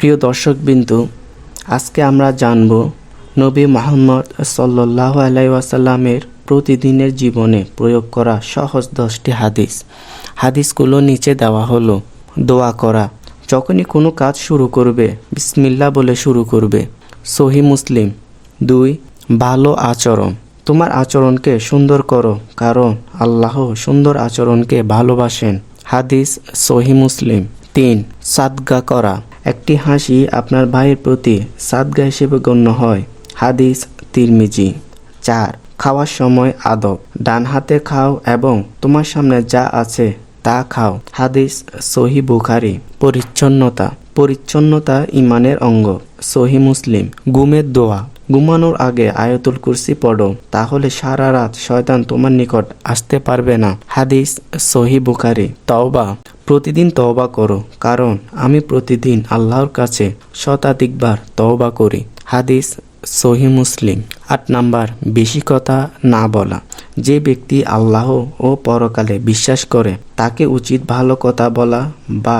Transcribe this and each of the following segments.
প্রিয় দর্শকবিন্দু, আজকে আমরা জানব নবী মোহাম্মদ সাল্লাহ আলাইসাল্লামের প্রতিদিনের জীবনে প্রয়োগ করা সহজ দশটি হাদিস। হাদিসগুলো নিচে দেওয়া হলো, দোয়া করা, যখনই কোনো কাজ শুরু করবে বিসমিল্লা বলে শুরু করবে। সহি মুসলিম। দুই, ভালো আচরণ। তোমার আচরণকে সুন্দর করো, কারণ আল্লাহ সুন্দর আচরণকে ভালোবাসেন। হাদিস সহি মুসলিম। তিন, সাদগা করা। একটি হাসি আপনার ভাইয়ের প্রতি সাদগা হিসেবে গণ্য হয়। হাদিস তিরমিজি। চার, খাওয়ার সময় আদব। ডান হাতে খাও এবং তোমার সামনে যা আছে তা খাও। হাদিস সহি বুখারি। পরিচ্ছন্নতা। পরিচ্ছন্নতা ইমানের অঙ্গ। সহি মুসলিম। গুমের দোয়া। ঘুমানোর আগে আয়তুল কুরসি পড়ো। তাহলে সারা রাত শয়তান তোমার নিকট আসতে পারবে না। হাদিস সহি বুখারি। তওবা। প্রতিদিন তওবা করো, কারণ আমি প্রতিদিন আল্লাহর কাছে শতাধিকবার তওবা করি। হাদিস সহি মুসলিম। আট নাম্বার, বেশি কথা না বলা। যে ব্যক্তি আল্লাহ ও পরকালে বিশ্বাস করে, তাকে উচিত ভালো কথা বলা বা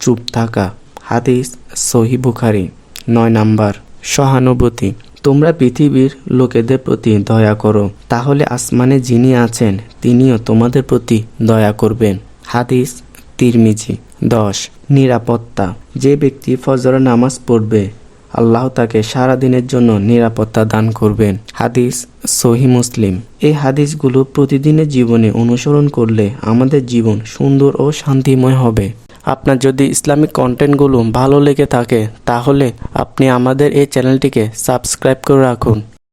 চুপ থাকা। হাদিস সহি বুখারি। নয় নাম্বার, সহানুভূতি। তোমরা পৃথিবীর লোকেদের প্রতি দয়া করো, তাহলে আসমানে যিনি আছেন, তিনিও তোমাদের প্রতি দয়া করবেন। হাদিস তিরমিজি, দশ, নিরাপত্তা। যে ব্যক্তি ফজর নামাজ পড়বে, আল্লাহ তাকে সারা দিনের জন্য নিরাপত্তা দান করবেন। হাদিস সহি মুসলিম। এই হাদিসগুলো প্রতিদিনের জীবনে অনুসরণ করলে আমাদের জীবন সুন্দর ও শান্তিময় হবে। আপনার যদি ইসলামিক কন্টেন্টগুলো ভালো লেগে থাকে, তাহলে আপনি আমাদের এই চ্যানেলটিকে সাবস্ক্রাইব করে রাখুন।